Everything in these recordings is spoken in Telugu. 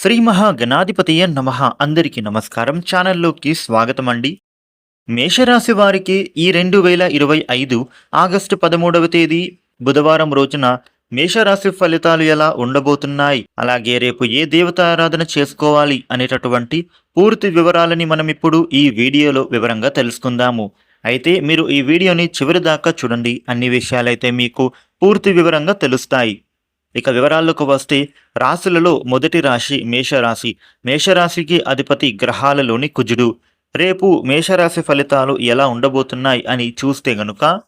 శ్రీ మహాగణాధిపతియ నమ. అందరికీ నమస్కారం. ఛానల్లోకి స్వాగతం అండి మేషరాశి వారికి ఈ రెండు వేల ఇరవై ఐదు ఆగస్టు పదమూడవ తేదీ బుధవారం రోజున మేషరాశి ఫలితాలు ఎలా ఉండబోతున్నాయి? అలాగే రేపు ఏ దేవతారాధన చేసుకోవాలి అనేటటువంటి పూర్తి వివరాలని మనం ఇప్పుడు ఈ వీడియోలో వివరంగా తెలుసుకుందాము. అయితే మీరు ఈ వీడియోని చివరి దాకా చూడండి. అన్ని విషయాలైతే మీకు పూర్తి వివరంగా తెలుస్తాయి. ఇక వివరాల్లోకి వస్తే రాశులలో మొదటి రాశి మేషరాశి. మేషరాశికి అధిపతి గ్రహాలలోని కుజుడు. రేపు మేషరాశి ఫలితాలు ఎలా ఉండబోతున్నాయి అని చూస్తే గనుక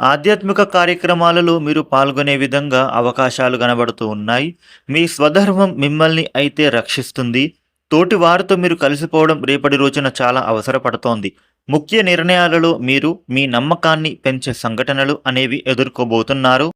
ఆధ్యాత్మిక కార్యక్రమాలలో మీరు పాల్గొనే విధంగా అవకాశాలు కనబడుతూ ఉన్నాయి. మీ స్వధర్మం మిమ్మల్ని అయితే రక్షిస్తుంది. తోటి వారితో మీరు కలిసిపోవడం రేపటి రోజున చాలా అవసరపడుతోంది. ముఖ్య నిర్ణయాలలో మీరు మీ నమ్మకాన్ని పెంచే సంఘటనలు అనేవి ఎదుర్కోబోతున్నారు.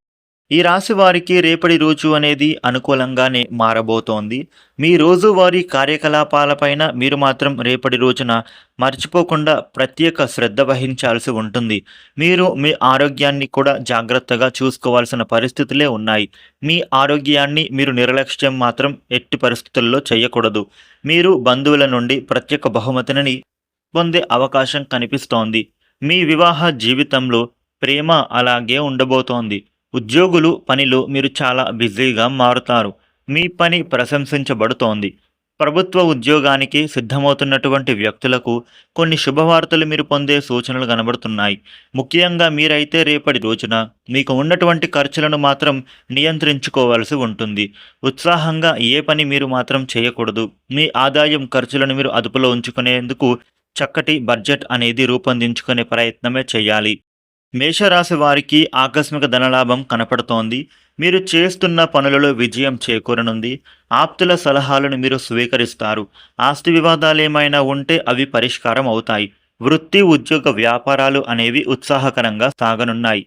ఈ రాశి వారికి రేపటి రోజు అనేది అనుకూలంగానే మారబోతోంది. మీ రోజువారీ కార్యకలాపాలపైన మీరు మాత్రం రేపటి రోజున మర్చిపోకుండా ప్రత్యేక శ్రద్ధ వహించాల్సి ఉంటుంది. మీరు మీ ఆరోగ్యాన్ని కూడా జాగ్రత్తగా చూసుకోవాల్సిన పరిస్థితులే ఉన్నాయి. మీ ఆరోగ్యాన్ని మీరు నిర్లక్ష్యం మాత్రం ఎట్టి పరిస్థితుల్లో చేయకూడదు. మీరు బంధువుల నుండి ప్రత్యేక బహుమతిని పొందే అవకాశం కనిపిస్తోంది. మీ వివాహ జీవితంలో ప్రేమ అలాగే ఉండబోతోంది. ఉద్యోగులు పనిలో మీరు చాలా బిజీగా మారుతారు. మీ పని ప్రశంసించబడుతోంది. ప్రభుత్వ ఉద్యోగానికి సిద్ధమవుతున్నటువంటి వ్యక్తులకు కొన్ని శుభవార్తలు మీరు పొందే సూచనలు కనబడుతున్నాయి. ముఖ్యంగా మీరైతే రేపటి రోజున మీకు ఉన్నటువంటి ఖర్చులను మాత్రం నియంత్రించుకోవాల్సి ఉంటుంది. ఉత్సాహంగా ఏ పని మీరు మాత్రం చేయకూడదు. మీ ఆదాయం ఖర్చులను మీరు అదుపులో ఉంచుకునేందుకు చక్కటి బడ్జెట్ అనేది రూపొందించుకునే ప్రయత్నమే చేయాలి. మేషరాశి వారికి ఆకస్మిక ధనలాభం కనపడుతోంది. మీరు చేస్తున్న పనులలో విజయం చేకూరనుంది. ఆప్తుల సలహాలను మీరు స్వీకరిస్తారు. ఆస్తి వివాదాలు ఏమైనా ఉంటే అవి పరిష్కారం అవుతాయి. వృత్తి ఉద్యోగ వ్యాపారాలు అనేవి ఉత్సాహకరంగా సాగనున్నాయి.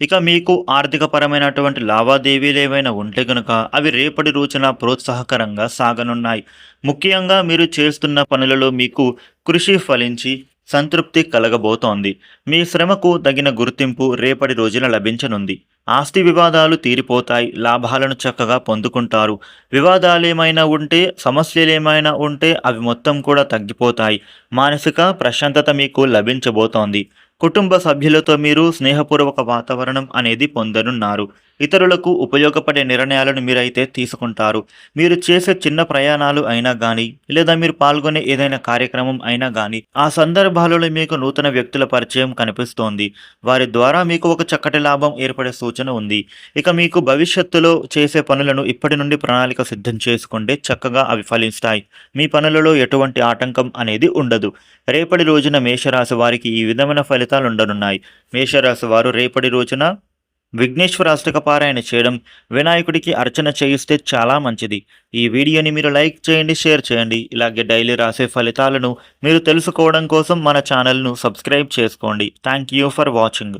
ఇక మీకు ఆర్థికపరమైనటువంటి లావాదేవీలు ఏవైనా ఉంటే కనుక అవి రేపటి రోజున ప్రోత్సాహకరంగా సాగనున్నాయి. ముఖ్యంగా మీరు చేస్తున్న పనులలో మీకు కృషి ఫలించి సంతృప్తి కలగబోతోంది. మీ శ్రమకు తగిన గుర్తింపు రేపటి రోజున లభించనుంది. ఆస్తి వివాదాలు తీరిపోతాయి లాభాలను చక్కగా పొందుకుంటారు. వివాదాలేమైనా ఉంటే సమస్యలేమైనా ఉంటే అవి మొత్తం కూడా తగ్గిపోతాయి. మానసిక ప్రశాంతత మీకు లభించబోతోంది. కుటుంబ సభ్యులతో మీరు స్నేహపూర్వక వాతావరణం అనేది పొందనున్నారు. ఇతరులకు ఉపయోగపడే నిర్ణయాలను మీరైతే తీసుకుంటారు. మీరు చేసే చిన్న ప్రయాణాలు అయినా కానీ లేదా మీరు పాల్గొనే ఏదైనా కార్యక్రమం అయినా కానీ ఆ సందర్భాలలో మీకు నూతన వ్యక్తుల పరిచయం కనిపిస్తోంది. వారి ద్వారా మీకు ఒక చక్కటి లాభం ఏర్పడే సూచన ఉంది. ఇక మీకు భవిష్యత్తులో చేసే పనులను ఇప్పటి నుండి ప్రణాళిక సిద్ధం చేసుకుంటే చక్కగా అవి ఫలిస్తాయి. మీ పనులలో ఎటువంటి ఆటంకం అనేది ఉండదు. రేపటి రోజున మేషరాశి వారికి ఈ విధమైన ఫలితం ఫలితాలు ఉండనున్నాయి మేషరాశి వారు రేపటి రోజున విఘ్నేశ్వర అష్టక పారాయణ చేయడం వినాయకుడికి అర్చన చేయిస్తే చాలా మంచిది. ఈ వీడియోని మీరు లైక్ చేయండి షేర్ చేయండి. ఇలాగే డైలీ రాసే ఫలితాలను మీరు తెలుసుకోవడం కోసం మన ఛానల్ను సబ్స్క్రైబ్ చేసుకోండి. Thank you for watching.